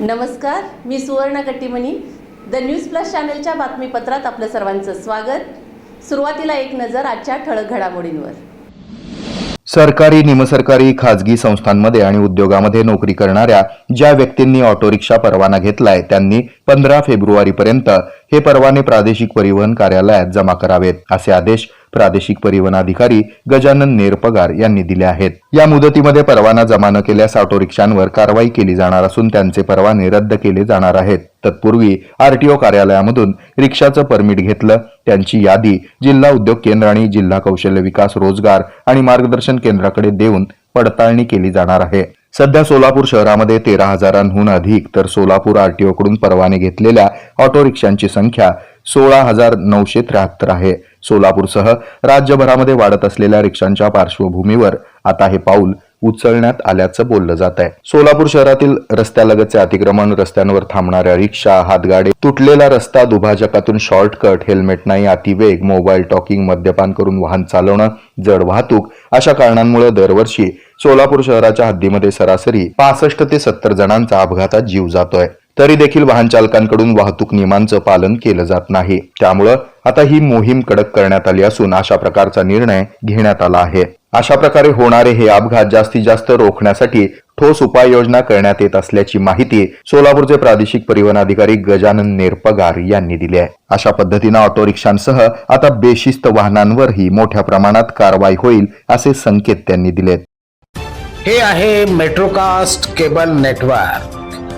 नमस्कार मी सुवर्ण Kattimani. The news plus चॅनलच्या बातमीपत्रात आपलं सर्वांचं स्वागत. सुरुवातीला एक नजर आजच्या ठळक घडामोडींवर. सरकारी निमसरकारी खाजगी संस्थांमध्ये आणि उद्योगामध्ये नोकरी करणाऱ्या ज्या व्यक्तींनी ऑटो रिक्षा परवाना घेतलाय त्यांनी पंधरा फेब्रुवारीपर्यंत हे परवाने प्रादेशिक परिवहन कार्यालयात जमा करावेत असे आदेश प्रादेशिक परिवहन अधिकारी गजानन नेरपगार यांनी दिले आहेत. या मुदतीमध्ये परवाना जमा न केल्यास ऑटो रिक्षांवर कारवाई केली जाणार असून त्यांचे परवाने रद्द केले जाणार आहेत. तत्पूर्वी आरटीओ कार्यालयामधून रिक्षाचं परमिट घेतलं. त्यांची यादी जिल्हा उद्योग केंद्र आणि जिल्हा कौशल्य विकास रोजगार आणि मार्गदर्शन केंद्राकडे देऊन पडताळणी केली जाणार आहे. सध्या सोलापूर शहरामध्ये तेरा हजारांहून अधिक तर सोलापूर आरटीओ कडून परवाने घेतलेल्या ऑटो रिक्षांची संख्या सोळा हजार नऊशे त्र्याहत्तर आहे. सोलापूरसह राज्यभरामध्ये वाढत असलेल्या रिक्षांच्या पार्श्वभूमीवर आता हे पाऊल उचलण्यात आल्याचं बोललं जात आहे सोलापूर शहरातील रस्त्यालगतचे अतिक्रमण रस्त्यांवर थांबणाऱ्या रिक्षा हातगाडी तुटलेला रस्ता दुभाजकातून शॉर्टकट हेल्मेट नाही अतिवेग मोबाईल टॉकिंग मद्यपान करून वाहन चालवणं जड वाहतूक अशा कारणांमुळे दरवर्षी सोलापूर शहराच्या हद्दीमध्ये सरासरी पासष्ट ते सत्तर जणांचा अपघातात जीव जातोय. तरी देखील वाहन चालकांकडून वाहतूक नियमांचं पालन केलं जात नाही. त्यामुळं आता ही मोहीम कडक करण्यात आली असून अशा प्रकारचा निर्णय घेण्यात आला आहे. अशा प्रकारे होणारे हे अपघात जास्तीत जास्त रोखण्यासाठी ठोस उपाययोजना करण्यात येत असल्याची माहिती सोलापूरचे प्रादेशिक परिवहन अधिकारी गजानन नेरपगार यांनी दिली आहे. अशा पद्धतीनं ऑटो रिक्षांसह आता बेशिस्त वाहनांवरही मोठ्या प्रमाणात कारवाई होईल असे संकेत त्यांनी दिलेत. हे आहे मेट्रोकास्ट केबल नेटवर्क.